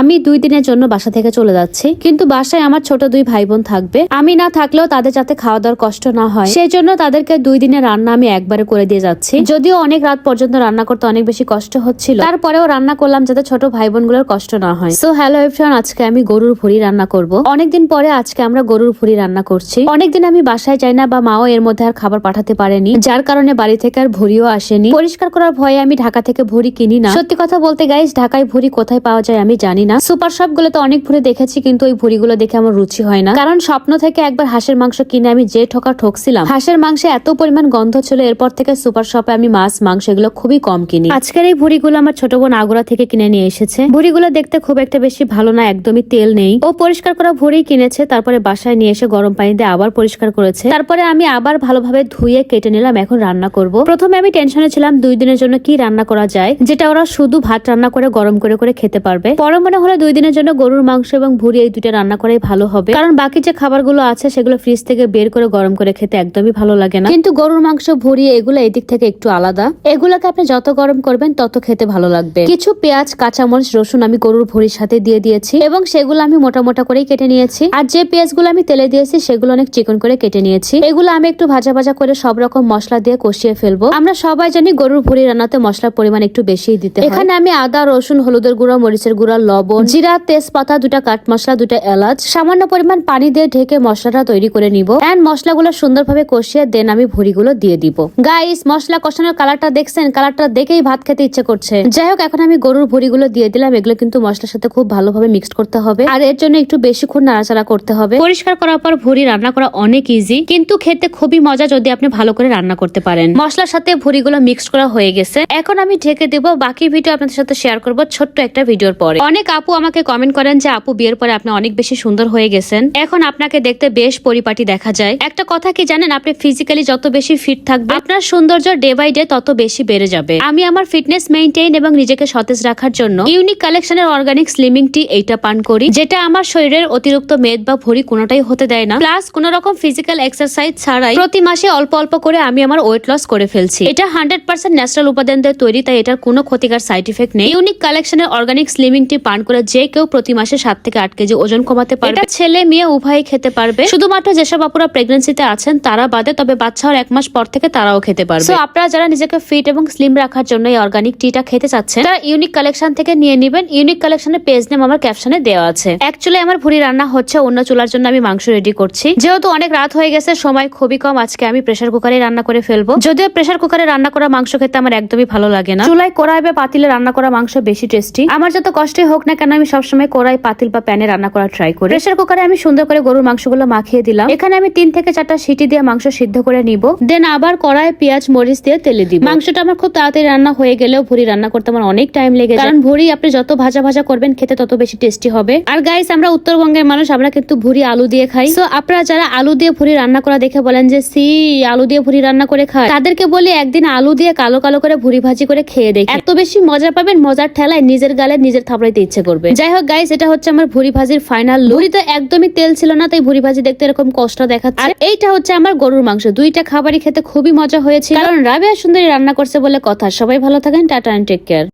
আমি দুই দিনের জন্য বাসা থেকে চলে যাচ্ছি, কিন্তু বাসায় আমার ছোট দুই ভাই বোন থাকবে। আমি না থাকলেও তাদের যাতে খাওয়া দাওয়ার কষ্ট না হয় সেই জন্য তাদেরকে দুই দিনের রান্না আমি একবারে করে দিয়ে যাচ্ছি। যদিও অনেক রাত পর্যন্ত রান্না করতে অনেক বেশি কষ্ট হচ্ছিল, তারপরেও রান্না করলাম যাতে ছোট ভাই বোনগুলোর কষ্ট না হয়। সো হ্যালো এভরিওয়ান আজকে আমি গরুর ভুড়ি রান্না করব। অনেকদিন পরে আজকে আমরা গরুর ভুড়ি রান্না করছি। অনেকদিন আমি বাসায় যাই না, বা মাও এর মধ্যে আর খাবার পাঠাতে পারেনি, যার কারণে বাড়ি থেকে আর ভুড়িও আসেনি। পরিষ্কার করার ভয়ে আমি ঢাকা থেকে ভুড়ি কিনি না। সত্যি কথা বলতে গাইস ঢাকায় ভুড়ি কোথায় পাওয়া যায় আমি জানি না। সুপার শপ গুলোতে অনেক ভুড়ি দেখেছি, কিন্তু ওই ভুড়িগুলো দেখে আমার রুচি হয় না। কারণ স্বপ্ন থেকে একবার হাঁসের মাংস কিনে আমি যে ঠকা ঠকছিলাম, হাঁসের মাংসে এত পরিমাণ গন্ধ ছিল, এরপর থেকে সুপার শপে আমি মাছ, মাংস এগুলো খুবই কম কিনি। আজকের এই ভুড়িগুলো আমার ছোট বোন আগুরা থেকে কিনে নিয়ে এসেছে। ভুড়িগুলো দেখতে খুব একটা বেশি ভালো না, একদমই তেল নেই। ও পরিষ্কার করা ভুড়ি কিনেছে, তারপরে বাসায় নিয়ে এসে গরম পানি দিয়ে আবার পরিষ্কার করেছে। তারপরে আমি আবার ভালোভাবে ধুয়ে কেটে নিলাম, এখন রান্না করব। প্রথমে আমি টেনশনে ছিলাম, দুই দিনের জন্য কি রান্না করা যায়, যেটা ওরা শুধু ভাত রান্না করে, গরম করে করে খেতে পারবে। পরে মনে হলো দুই দিনের জন্য গরুর মাংস এবং ভুড়ি এই দুইটা রান্না করাই ভালো হবে। কারণ বাকি যে খাবারগুলো আছে সেগুলো ফ্রিজ থেকে বের করে গরম করে খেতে একদমই ভালো লাগে না। কিন্তু গরুর মাংস, ভুড়ি এগুলো এদিক থেকে একটু আলাদা। এগুলোকে আপনি যত গরম করবেন তত খেতে ভালো লাগবে। কিছু পেঁয়াজ, কাঁচামরিচ, রসুন আমি গরুর ভুড়ির সাথে দিয়ে দিয়েছি এবং সেগুলো আমি মোটা মোটা করেই কেটে নিয়েছি। আর যে পেঁয়াজগুলো আমি তেলে দিয়েছি সেগুলো অনেক চিকন করে কেটে নিয়েছি। এগুলো আমি একটু ভাজা ভাজা করে সব রকম মশলা দিয়ে কষিয়ে ফেলব। আমরা সবাই জানি গরুর ভুড়ি রান্নাতে মশলার পরিমাণ একটু বেশিই দিতে এখানে আমি আদা, রসুন, হলুদের গুঁড়া, মরিচের গুঁড়া লবণ জিরা, তেজপাতা, দুটা কাঠ মশলা, দুটা এলাচ, সামান্য পরিমাণ পানি দিয়ে ঢেকে মশলাটা তৈরি করে নিব। এন্ড মশলাগুলো সুন্দরভাবে কষিয়ে দেন আমি ভুড়িগুলো দিয়ে দিব। গাইস মশলা কষানোর কালারটা দেখছেন? কালারটা দেখেই ভাত খেতে ইচ্ছে করছে। যাই হোক, এখন আমি গরুর ভুড়িগুলো দিয়ে দিলাম। এগুলো কিন্তু মশলার সাথে খুব ভালোভাবে মিক্সড করতে হবে। আর এর জন্য একটু বেশিক্ষণ নাড়াচাড়া করতে হবে। পরিষ্কার করার পর ভুড়ি রান্না করা অনেক ইজি কিন্তু খেতে খুবই মজা যদি আপনি ভালো করে রান্না করতে পারেন। মশলার সাথে ভুড়িগুলো মিক্সড করা হয়ে গেছে। এখন আমি ঢেকে দেব। বাকি ভিডিও আপনাদের সাথে শেয়ার করব ছোট্ট একটা ভিডিওর পরে। অনেক আপু আমাকে কমেন্ট করেন যে, আপু, বিয়ের পরে আপনি অনেক বেশি সুন্দর হয়ে গেছেন। এখন আপনাকে দেখতে বেশ পরিপাটি দেখা যায়। একটা কথা কি জানেন, আপনি ফিজিক্যালি যত বেশি ফিট থাকবে আপনার সৌন্দর্য ডে বাই ডে তত বেশি বেড়ে যাবে। আমি আমার ফিটনেস মেইনটেইন এবং নিজেকে সতেজ রাখার জন্য ইউনিক কালেকশনের অর্গানিক স্লিমিং টি এইটা পান করি, যেটা আমার শরীরের অতিরিক্ত মেদ বা ভরি কোনোটাই হতে দেয় না। প্লাস কোন রকম ফিজিক্যাল এক্সারসাইজ ছাড়াই প্রতি মাসে অল্প অল্প করে আমি আমার ওয়েট লস করে ফেলছি। এটা হান্ড্রেড পার্সেন্ট ন্যাচারাল উপাদান দিয়ে তৈরি, তাই এটার কোনো ক্ষতিকার সাইড ইফেক্ট নেই। ইউনিক কালেকশনের অর্গানিক স্লিমিং টি পান করে যে কেউ প্রতি মাসে সাত থেকে আট কেজি ওজন কমাতে এটা ছেলে, মেয়ে উভয়ই খেতে পারবে। শুধুমাত্র যেসব আপুরা প্রেগনেন্সিতে আছেন, তারা বাদে, তবে বাচ্চা হওয়ার এক মাস পর থেকে তারাও খেতে পারবে। আপনারা যারা নিজেকে ফিট এবং স্লিম রাখার জন্য এই অর্গানিক টিটা খেতে চাচ্ছেন, তারা ইউনিক কালেকশন থেকে নিয়ে নেবেন। ইউনিক কালেকশনের পেজ নেম আমার ক্যাপশনে দেওয়া আছে। অ্যাকচুয়ালি আমার ভুড়ি রান্না হচ্ছে অন্য চুলার জন্য আমি মাংস রেডি করছি। যেহেতু অনেক রাত হয়ে গেছে, সময় খুবই কম, আজকে আমি প্রেসার কুকারে রান্না করে ফেলব। যদিও প্রেসার কুকারে রান্না করা মাংস খেতে আমার একদমই ভালো লাগে না। চুলায় কড়াই বা পাতিলে রান্না করা মাংস বেশি টেস্টি আমার যত কষ্টই হোক না কেন আমি সবসময় কড়াই, পাতিল বা প্যানে রান্না করার ট্রাই করি। প্রেসার কুকারে আমি সুন্দর করে গরুর মাংসগুলো মাখিয়ে দিলাম। এখানে আমি তিন থেকে চারটা সিটি দিয়ে মাংস সিদ্ধ করে নিব। দেন আবার কড়াই পেঁয়াজ, মরিচ দিয়ে তেলে দিব। মাংসটা আমার খুব তাড়াতাড়ি রান্না হয়ে গেলেও ভুড়ি রান্না করতে আমার অনেক টাইম লেগে কারণ ভুড়ি আপনি যত ভাজা ভাজা করবেন, খেতে তত বেশি টেস্টি হবে। আর গাইস আমরা উত্তরবঙ্গের মানুষ, আমরা কিন্তু ভুড়ি, আলু দিয়ে খাই। তো আপনারা যারা আলু দিয়ে ভুড়ি রান্না করা দেখে বলেন যে, সি, আলু দিয়ে ভুড়ি রান্না করে খায়? তাদেরকে বলি, একদিন আলু দিয়ে কালো কালো করে ভুড়ি ভাজি করে খেয়ে দেখে। এত বেশি মজা পাবেন, মজার ঠেলায় নিজের গালে নিজের থাপড়াইতে ইচ্ছে করবে। যাই হোক গাইস এটা হচ্ছে আমার ভুড়ি ভাজির ফাইনাল ভুড়ি তো একদমই তেল ছিল না তাই ভুড়ি ভাজি দেখতে এরকম কষ্ট দেখাচ্ছে। আর এইটা হচ্ছে আমার গরুর মাংস। দুইটা খাবারই খেতে খুবই মজা হয়েছে কারণ রাবিয়া সুন্দরী রান্না করছে বলে কথা। সবাই ভালো থাকেন টাটা এন্ড টেক কেয়ার